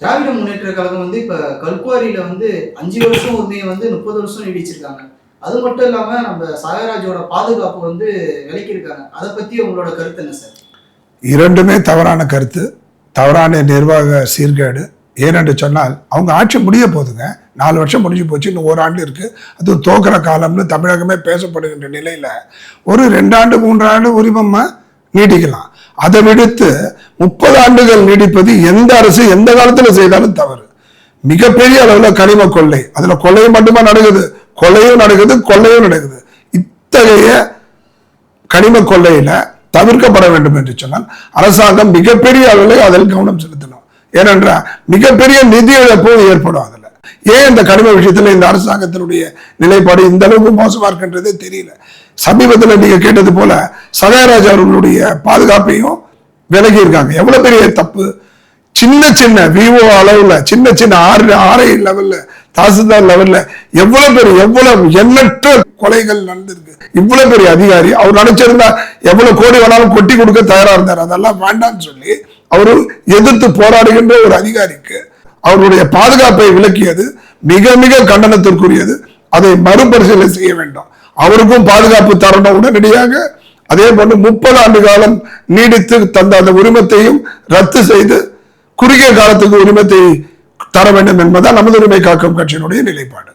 திராவிட முன்னேற்ற கழகம் வந்து இப்ப கல்குவாரியில வந்து அஞ்சு வருஷம் உரிமையை வந்து முப்பது வருஷம் நீடிச்சிருக்காங்க. அது மட்டும் இல்லாம நம்ம சாகராஜோட பாதுகாப்பு வந்து விலக்கியிருக்காங்க. அதை பத்தி உங்களோட கருத்து என்ன சார்? இரண்டுமே தவறான கருத்து. தவறான நிர்வாக சீர்கேடு. ஏனென்று சொன்னால் அவங்க ஆட்சி முடிய போகுதுங்க நாலு வருஷம் முடிஞ்சு போச்சு இன்னும் ஓராண்டு இருக்கு. அது தோக்கிற காலம்னு தமிழகமே பேசப்படுகின்ற நிலையில ஒரு ரெண்டாண்டு மூன்றாண்டு உரிமமாக நீட்டிக்கலாம். அதை விடுத்து முப்பது ஆண்டுகள் நீடிப்பது எந்த அரசு எந்த காலத்துல செய்தாலும் தவறு. மிகப்பெரிய அளவுல கனிம கொள்ளை. அதுல கொள்ளையும் மட்டுமா நடக்குது. கொள்ளையும் நடக்குது கொள்ளையும் நடக்குது. இத்தகைய கனிம கொள்ளையில தவிர்க்கப்பட வேண்டும் என்று சொன்னால் அரசாங்கம் மிகப்பெரிய அளவில் அதில் கவனம் செலுத்தணும். ஏனென்றால் மிகப்பெரிய நிதி இழப்பு ஏற்படும் ஏன் இந்த கடுமை விஷயத்துல இந்த அரசாங்கத்தினுடைய நிலைப்பாடு இந்த அளவுக்கு மோசமா இருக்கின்றதே தெரியல. சமீபத்தில் நீங்க கேட்டது போல சகாயராஜ் அவர்களுடைய பாதுகாப்பையும் விலகி இருக்காங்க. எவ்வளவு பெரிய தப்பு? சின்ன சின்ன விவோ அளவுல சின்ன சின்ன ஆறு ஆர்ஐ லெவல்ல தாசில்தார் லெவல்ல எவ்வளவு பெரிய எவ்வளவு எண்ணற்ற கொலைகள் நடந்திருக்கு. இவ்வளவு பெரிய அதிகாரி அவர் நினைச்சிருந்தா எவ்வளவு கோடி வேணாலும் கொட்டி கொடுக்க தயாரா இருந்தார். அதெல்லாம் வேண்டாம்னு சொல்லி அவரு எதிர்த்து போராடுகின்ற ஒரு அதிகாரிக்கு அவருடைய பாதுகாப்பை விளக்கியது மிக மிக கண்டனத்திற்குரியது. அதை மறுபரிசீலனை செய்ய வேண்டும். அவருக்கும் பாதுகாப்பு தரணும் உடனடியாக. அதே போன்று முப்பது ஆண்டு காலம் நீடித்து தந்த அந்த உரிமத்தையும் ரத்து செய்து குறுகிய காலத்துக்கு உரிமத்தை தர வேண்டும் என்பதுதான் நமது உரிமை காக்கும் கட்சியினுடைய நிலைப்பாடு.